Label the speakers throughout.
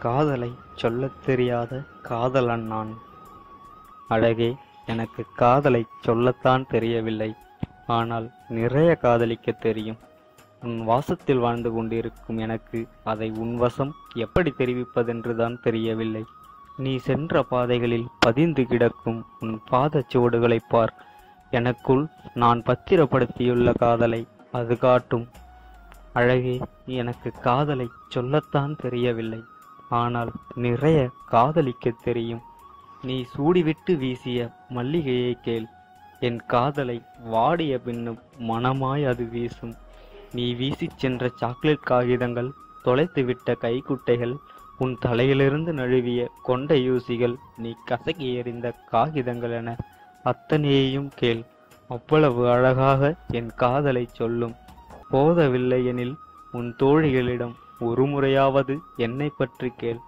Speaker 1: காதலை சொல்லத் தெரியாத காதலன் நான். அழகே எனக்கு காதலை சொல்லத்தான் தெரியவில்லை. ஆனால் நிறைய காதலிக்க தெரியும். உன் வாசத்தில் வாழ்ந்து கொண்டிருக்கும் எனக்கு அதை உன் வசம் எப்படி தெரிவிப்பதென்றுதான் தெரியவில்லை. நீ சென்ற பாதைகளில் பதிந்து கிடக்கும் உன் பாதச்சுவடுகளை பார். எனக்குள் நான் பத்திரப்படுத்தியுள்ள காதலை அது காட்டும். அழகே எனக்கு காதலை சொல்லத்தான் தெரியவில்லை. ஆனால் நிறைய காதலிக்க தெரியும். நீ சூடிவிட்டு வீசிய மல்லிகையை கேள். என் காதலை வாடிய பின்னும் மனமாய் அது வீசும். நீ வீசிச் சென்ற சாக்லேட் காகிதங்கள் தொலைத்துவிட்ட கைக்குட்டைகள் உன் தலையிலிருந்து நழுவிய கொண்ட யூசிகள் நீ கசக்கி எறிந்த காகிதங்கள் என அத்தனையையும் கேள். அவ்வளவு அழகாக என் காதலை சொல்லும். போதவில்லை எனில் உன் தோழிகளிடம் ஒரு முறையாவது என்னை பற்றி கேள்.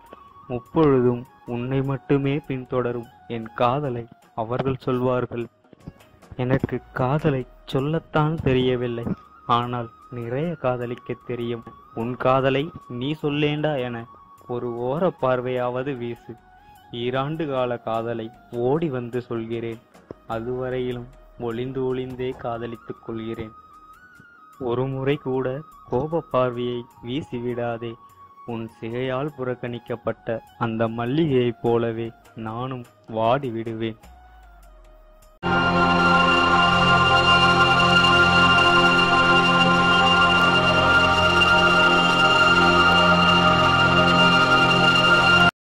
Speaker 1: முப்பொழுதும் உன்னை மட்டுமே பின்தொடரும் என் காதலை அவர்கள் சொல்வார்கள். எனக்கு காதலை சொல்லத்தான் தெரியவில்லை. ஆனால் நிறைய காதலிக்க தெரியும். உன் காதலை நீ சொல்லேண்டா என ஒரு ஓர பார்வையாவது வீசு. ஈராண்டு கால காதலை ஓடி வந்து சொல்கிறேன். அதுவரையிலும் ஒளிந்து ஒளிந்தே காதலித்துக் கொள்கிறேன். ஒரு முறை கூட கோப பார்வையை வீசிவிடாதே. உன் சிகையால் புறக்கணிக்கப்பட்ட அந்த மல்லிகையைப் போலவே நானும் வாடி விடுவேன்